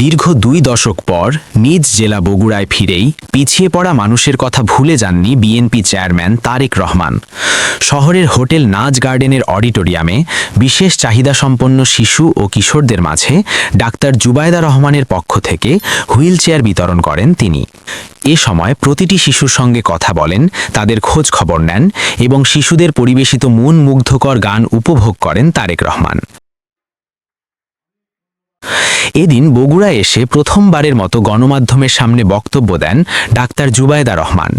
দীর্ঘ দুই দশক পর নিজ জেলা বগুড়ায় ফিরেই পিছিয়ে পড়া মানুষের কথা ভুলে যাননি বিএনপি চেয়ারম্যান তারেক রহমান। শহরের হোটেল নাচ গার্ডেনের অডিটোরিয়ামে বিশেষ চাহিদাসম্পন্ন শিশু ও কিশোরদের মাঝে ডাক্তার জুবায়দা রহমানের পক্ষ থেকে হুইল চেয়ার বিতরণ করেন তিনি। এ সময় প্রতিটি শিশুর সঙ্গে কথা বলেন, তাদের খোঁজ খবর নেন এবং শিশুদের পরিবেশিত মন মুগ্ধকর গান উপভোগ করেন তারেক রহমান। এদিন বগুড়া এসে প্রথমবারের মতো গণমাধ্যমের সামনে বক্তব্য দেন ডাক্তার জুবায়দা রহমান।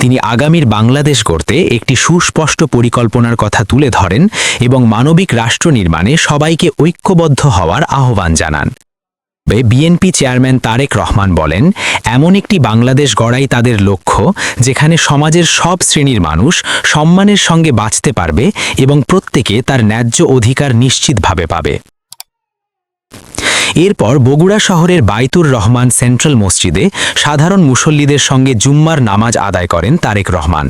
তিনি আগামীর বাংলাদেশ গড়তে একটি সুস্পষ্ট পরিকল্পনার কথা তুলে ধরেন এবং মানবিক রাষ্ট্র নির্মাণে সবাইকে ঐক্যবদ্ধ হওয়ার আহ্বান জানান। বিএনপি চেয়ারম্যান তারেক রহমান বলেন, এমন একটি বাংলাদেশ গড়াই তাদের লক্ষ্য, যেখানে সমাজের সব শ্রেণির মানুষ সম্মানের সঙ্গে বাঁচতে পারবে এবং প্রত্যেকে তার ন্যায্য অধিকার নিশ্চিতভাবে পাবে। এরপর বগুড়া শহরের বাইতুর রহমান সেন্ট্রাল মসজিদে সাধারণ মুসল্লিদের সঙ্গে জুম্মার নামাজ আদায় করেন তারেক রহমান।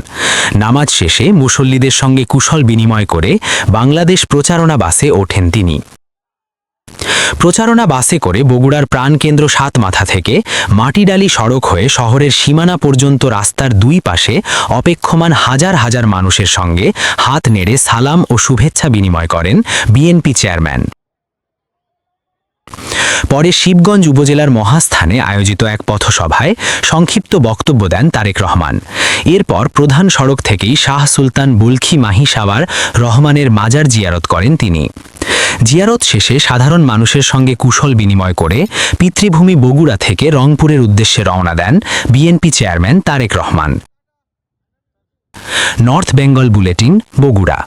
নামাজ শেষে মুসল্লিদের সঙ্গে কুশল বিনিময় করে বাংলাদেশ প্রচারণা বাসে ওঠেন তিনি। প্রচারণা বাসে করে বগুড়ার প্রাণকেন্দ্র সাত মাথা থেকে মাটিডালি সড়ক হয়ে শহরের সীমানা পর্যন্ত রাস্তার দুই পাশে অপেক্ষমান হাজার হাজার মানুষের সঙ্গে হাত নেড়ে সালাম ও শুভেচ্ছা বিনিময় করেন বিএনপি চেয়ারম্যান। পরে শিবগঞ্জ উপজেলার মহাস্থানে আয়োজিত এক পথসভায় সংক্ষিপ্ত বক্তব্য দেন তারেক রহমান। এরপর প্রধান সড়ক থেকেই শাহ সুলতান বুলখি মাহি সাওয়ার রহমানের মাজার জিয়ারত করেন তিনি। জিয়ারত শেষে সাধারণ মানুষের সঙ্গে কুশল বিনিময় করে পিতৃভূমি বগুড়া থেকে রংপুরের উদ্দেশ্যে রওনা দেন BNP chairman Tarique Rahman. North Bengal bulletin, Bogura.